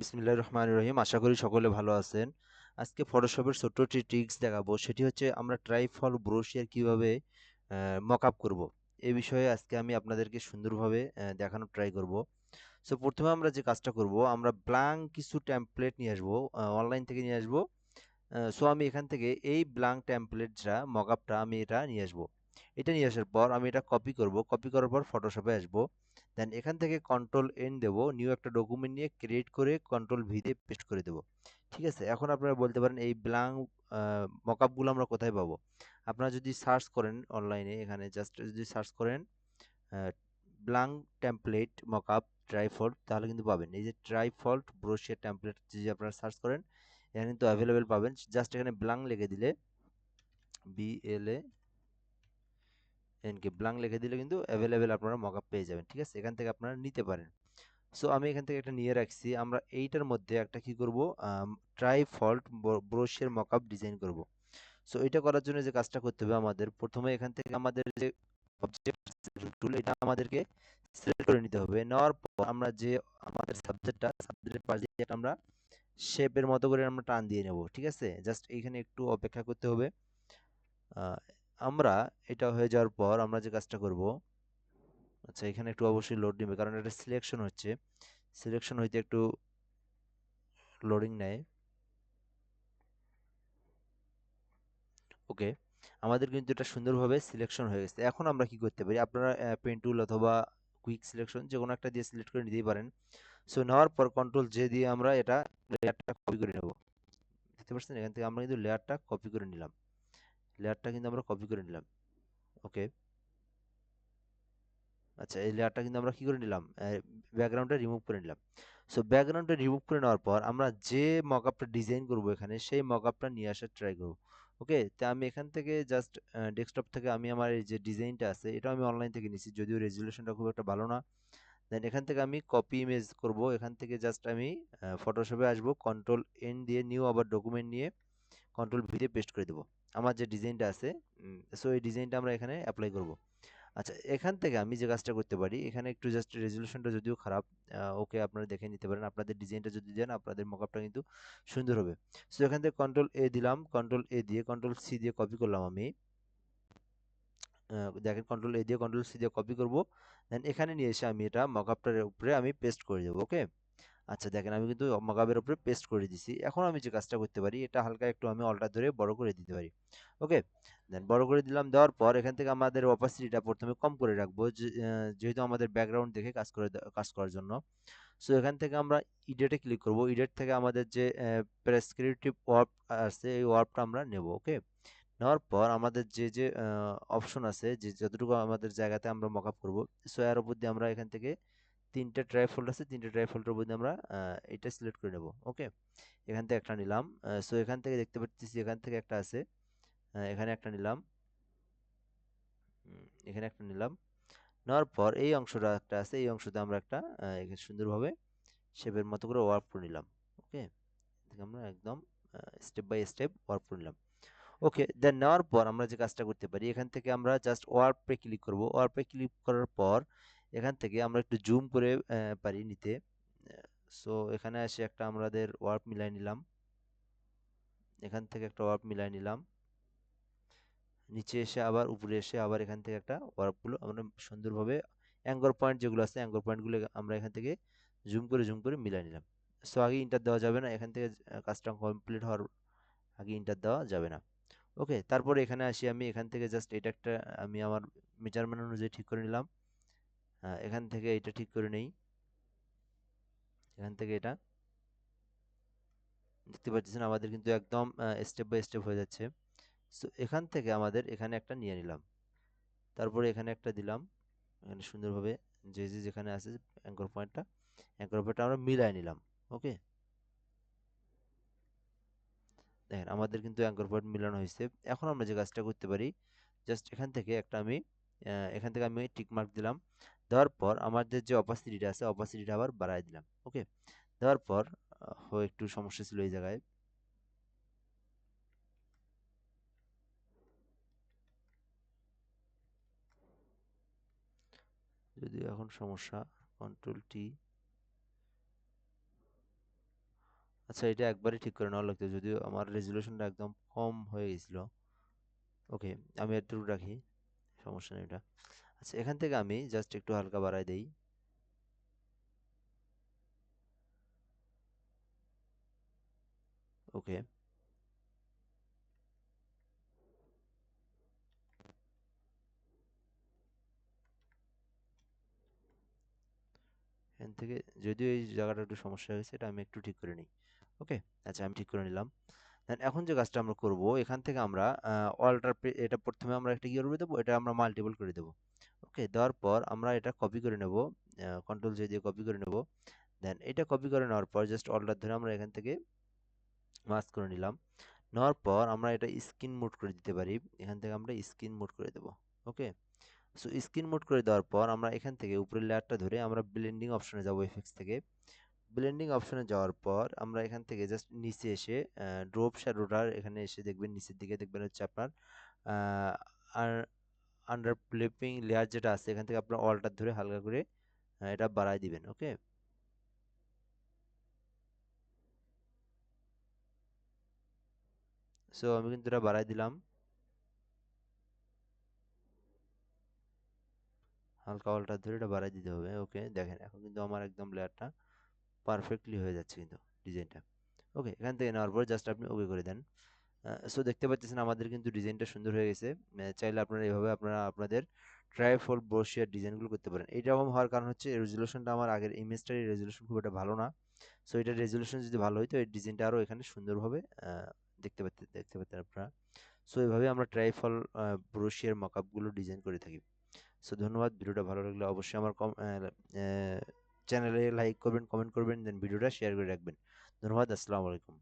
বিসমিল্লাহির রহমানির রহিম। আশা করি সকলে ভালো আছেন। আজকে ফটোশপের ছোট্ট ট্রিক্স দেখাবো, সেটি হচ্ছে আমরা ট্রাইফল ব্রোশিয়ার কীভাবে মক আপ করব। এ বিষয়ে আজকে আমি আপনাদেরকে সুন্দরভাবে দেখানোর ট্রাই করব। সো প্রথমে আমরা যে কাজটা করব, আমরা ব্ল্যাঙ্ক কিছু টেমপ্লেট নিয়ে আসব অনলাইন থেকে নিয়ে আসব। সো আমি এখান থেকে এই ব্ল্যাঙ্ক টেমপ্লেটটা মক আপটা আমি এটা নিয়ে আসব। এটা নিয়ে আসার পর আমি এটা কপি করব। কপি করার পর ফটোশপে আসব। দেন এখান থেকে কন্ট্রোল এন দেব। নিউ একটা ডকুমেন্ট নিয়ে ক্রিয়েট করে কন্ট্রোল ভি দিয়ে পেস্ট করে দেব। ঠিক আছে? এখন আপনারা বলতে পারেন এই ব্ল্যাঙ্ক মকআপগুলো আমরা কোথায় পাবো? আপনারা যদি সার্চ করেন অনলাইনে এখানে জাস্ট যদি সার্চ করেন ব্ল্যাঙ্ক টেমপ্লেট মকআপ ট্রাইফল্ট তাহলে কিন্তু পাবেন। এই যে ট্রাইফল্ট ব্রোশিয়ার টেমপ্লেট যদি আপনারা সার্চ করেন, এখানে কিন্তু অ্যাভেলেবেল পাবেন। জাস্ট এখানে ব্ল্যাঙ্ক লিখে দিলে B L A N K blank লিখে দিলে কিন্তু অ্যাভেলেবেল আপনারা মকআপ পেয়ে যাবেন, ঠিক আছে? এখান থেকে আপনারা নিতে পারেন। সো আমি এখান থেকে একটা নিয়ে রাখছি। আমরা এইটার মধ্যে একটা কি করব? ট্রাই ফল্ট ব্রোশের মকআপ ডিজাইন করব। সো এটা করার জন্য যে কাজটা করতে হবে আমাদের, প্রথমে এখান থেকে আমাদের যে অবজেক্ট টুল এটা আমাদেরকে সিলেক্ট করে নিতে হবে। নেওয়ার পর আমরা যে আমাদের সাবজেক্টটা সাবজেক্টের পাশে আমরা শেপের মতো করে আমরা টান দিয়ে নেব, ঠিক আছে? জাস্ট এইখানে একটু অপেক্ষা করতে হবে। আমরা এটা হয়ে যাওয়ার পর আমরা যে কাজটা করব আচ্ছা এখানে একটু অবশ্যই লোড নেবে, কারণ এটা সিলেকশন হচ্ছে। সিলেকশন হইতে একটু লোডিং নেয়। ওকে আমাদের কিন্তু এটা সুন্দরভাবে সিলেকশন হয়ে গেছে। এখন আমরা কি করতে পারি? আপনারা পেন টুল অথবা কুইক সিলেকশন যে কোনো একটা দিয়ে সিলেক্ট করে নিতেই পারেন। সো নেওয়ার পর কন্ট্রোল জে দিয়ে আমরা এটা লেয়ারটা কপি করে নেব। দেখতে পাচ্ছেন? এখান থেকে আমরা কিন্তু লেয়ারটা কপি করে নিলাম। লেয়ারটা কিন্তু আমরা কপি করে নিলাম। ওকে আচ্ছা এই লেয়ারটা কিন্তু আমরা কি করে নিলাম? ব্যাকগ্রাউন্ডটা রিমুভ করে নিলাম। সো ব্যাকগ্রাউন্ডটা রিমুভ করে নেওয়ার পর আমরা যে মকআপটা ডিজাইন করব এখানে, সেই মকআপটা নিয়ে আসার ট্রাই করব। ওকে তো আমি এখান থেকে জাস্ট ডেস্কটপ থেকে আমি আমার এই যে ডিজাইনটা আছে এটা আমি অনলাইন থেকে নিছি, যদিও রেজুলেশনটা খুব একটা ভালো না। দেন এখান থেকে আমি কপি ইমেজ করব, এখান থেকে জাস্ট আমি ফটোশপে আসব কন্ট্রোল এন দিয়ে নিউ আবার ডকুমেন্ট নিয়ে কন্ট্রোল ভি দিয়ে পেস্ট করে দেবো। আমার যে ডিজাইনটা আছে সো এই ডিজাইনটা আমরা এখানে অ্যাপ্লাই করব। আচ্ছা এখান থেকে আমি যে কাজটা করতে পারি, এখানে একটু জাস্ট রেজলিউশনটা যদিও খারাপ ওকে আপনারা দেখে নিতে পারেন। আপনাদের ডিজাইনটা যদি দেন, আপনাদের মকআপটা কিন্তু সুন্দর হবে। সো এখান থেকে কন্ট্রোল এ দিলাম কন্ট্রোল এ দিয়ে কন্ট্রোল সি দিয়ে কপি করলাম আমি। দেখেন কন্ট্রোল এ দিয়ে কন্ট্রোল সি দিয়ে কপি করব। দেন এখানে নিয়ে এসে আমি এটা মকআপটার উপরে আমি পেস্ট করে দেবো ওকে আচ্ছা দেখেন আমি কিন্তু মকআপের উপরে পেস্ট করে দিছি। এখন আমি যে কাজটা করতে পারি, এটা হালকা একটু আমি অল্টার ধরে বড় করে দিতে পারি। ওকে দেন বড় করে দিলাম, দেওয়ার পর এখান থেকে আমাদের অপাসিটিটা প্রথমে কম করে রাখব যেহেতু আমাদের ব্যাকগ্রাউন্ড দেখে কাজ করে কাজ করার জন্য। সো এখান থেকে আমরা ইডেটে ক্লিক করব। ইডেট থেকে আমাদের যে প্রেসক্রিপটিভ ওয়ার্প আছে এই ওয়ার্পটা আমরা নেব ওকে নেওয়ার পর আমাদের যে যে অপশন আছে, যে, যতটুকু আমাদের জায়গাতে আমরা মকআপ করব সো এর উপর দিয়ে আমরা এখান থেকে তিনটে ট্রাই ফোল্ড আছে, তিনটে ট্রাই ফোল্ডের মধ্যে আমরা এটা সিলেক্ট করে নেব ওকে এখান থেকে একটা নিলাম সো এখান থেকে দেখতে পাচ্ছি এখান থেকে একটা আছে এখানে একটা নিলাম এখানে একটা নিলাম, নেওয়ার পর এই অংশটা একটা আছে, এই অংশতে আমরা একটা সুন্দরভাবে শেপের মতো করে ওয়ার্প করে নিলাম ওকে আমরা একদম স্টেপ বাই স্টেপ ওয়ার্ক করে নিলাম ওকে দেন নেওয়ার পর আমরা যে কাজটা করতে পারি, এখান থেকে আমরা জাস্ট ওয়ার্পে ক্লিক করব ওয়ার্পে ক্লিক করার পর এখান থেকে আমরা একটু জুম করে পারি নিতে। সো এখানে এসে একটা আমাদের ওয়ার্প মিলাই নিলাম। এখান থেকে একটা ওয়ার্প মিলাই নিলাম। নিচে এসে আবার, উপরে এসে আবার এখান থেকে একটা ওয়ার্পগুলো আমরা সুন্দরভাবে অ্যাঙ্গর পয়েন্ট যেগুলো আছে অ্যাঙ্গর পয়েন্টগুলো আমরা এখান থেকে জুম করে জুম করে মিলাই নিলাম। সো আগে ইন্টার দেওয়া যাবে না। এখান থেকে কাজটা কমপ্লিট হওয়ার আগে ইন্টার দেওয়া যাবে না। ওকে তারপরে এখানে আসি আমি। এখান থেকে জাস্ট এটা একটা, আমি আমার মেজারমেন্ট অনুযায়ী ঠিক করে নিলাম। এখান থেকে এটা ঠিক করে নেই। এখান থেকে এটা। দেখতে পাচ্ছেন আমাদের কিন্তু একদম স্টেপ বাই স্টেপ হয়ে যাচ্ছে। সো এখান থেকে আমাদের এখানে একটা নিয়ে নিলাম। তারপরে এখানে একটা দিলাম। এখানে সুন্দরভাবে যে যে, যেখানে আছে অ্যাঙ্কর পয়েন্টটা অ্যাঙ্কর পয়েন্টটা আমরা মিলাই নিলাম। ওকে দেখেন, আমাদের কিন্তু অ্যাঙ্কর পয়েন্ট মিলানো হয়েছে। এখন আমরা যে কাজটা করতে পারি জাস্ট এখান থেকে একটা আমি এখান থেকে আমি টিক মার্ক দিলাম। দেওয়ার পর আমাদের যে অপাসিটিটা আছে অপাসিটিটা আবার বাড়ায় দিলাম ওকে দেওয়ার পর একটু সমস্যা ছিল এই জায়গায়। যদিও এখন সমস্যা কন্ট্রোল টি আচ্ছা এটা একবারই ঠিক করে নেওয়া লাগতো, যদিও আমার রেজুলেশনটা একদম কম হয়ে গেছিল। ওকে আমি এতটুকু রাখি, সমস্যা নেই এটা। আচ্ছা এখান থেকে আমি জাস্ট একটু হালকা বাড়াই দেই। ওকে। এখান থেকে যদিও এই জায়গাটা একটু সমস্যা হয়েছে, এটা আমি একটু ঠিক করে নিই। ওকে আচ্ছা আমি ঠিক করে নিলাম। এখন যে কাজটা আমরা করব, এখান থেকে আমরা অল্টার এটা প্রথমে আমরা একটা কি করে দেবো, এটা আমরা মাল্টিপল করে দেবো। ওকে দেওয়ার পর আমরা এটা কপি করে নেব কন্ট্রোল জে দিয়ে কপি করে নেব। দেন এটা কপি করে নেওয়ার পর জাস্ট অল্টার ধরে আমরা এখান থেকে মাস করে নিলাম। নেওয়ার পর আমরা এটা স্ক্রিন মোড করে দিতে পারি, এখান থেকে আমরা স্ক্রিন মোড করে দেব। ওকে সো স্ক্রিন মোড করে দেওয়ার পর আমরা এখান থেকে উপরের লেয়ারটা ধরে আমরা ব্লেন্ডিং অপশনে যাব এফেক্টস থেকে। ব্লেন্ডিং অপশনে যাওয়ার পর আমরা এখান থেকে জাস্ট নিচে এসে ড্রপ শ্যাডোটার এখানে এসে দেখবেন নিচের দিকে দেখবেন হচ্ছে আপনার আর আন্ডার প্লেপিং লেয়ার যেটা আছে এখান থেকে আপনার অলটার ধরে হালকা করে এটা বাড়াই দিবেন ওকে সো আমি কিন্তু এটা বাড়াই দিলাম। হালকা অল্টার ধরে এটা বাড়াই দিতে হবে ওকে দেখেন, এখন কিন্তু আমার একদম লেয়ারটা পারফেক্টলি হয়ে যাচ্ছে কিন্তু ডিজাইনটা ওকে এখান থেকে নেওয়ার পর জাস্ট আপনি ওকে করে দেন। সো দেখতে পাচ্ছেন আমাদের কিন্তু ডিজাইনটা সুন্দর হয়ে গেছে। চাইলে আপনারা এইভাবে আপনারা আপনাদের ট্রাইফল ব্রোশিয়ার ডিজাইনগুলো করতে পারেন। এইরকম হওয়ার কারণ হচ্ছে রেজুলেশনটা আমার আগের ইমেজটার রেজুলেশন খুব একটা ভালো না। সো এটার রেজুলেশন যদি ভালো হয়, তো এই ডিজাইনটা আরও এখানে সুন্দরভাবে দেখতে পাচ্ছেন দেখতে পাচ্ছেন আপনারা। সো এইভাবে আমরা ট্রাইফল ব্রোশিয়ার মকআপগুলো ডিজাইন করে থাকি। সো ধন্যবাদ, ভিডিওটা ভালো লাগলে অবশ্যই আমার কম চ্যানেলে লাইক করবেন কমেন্ট করবেন দেন ভিডিওটা শেয়ার করে রাখবেন। ধন্যবাদ আসসালামু আলাইকুম।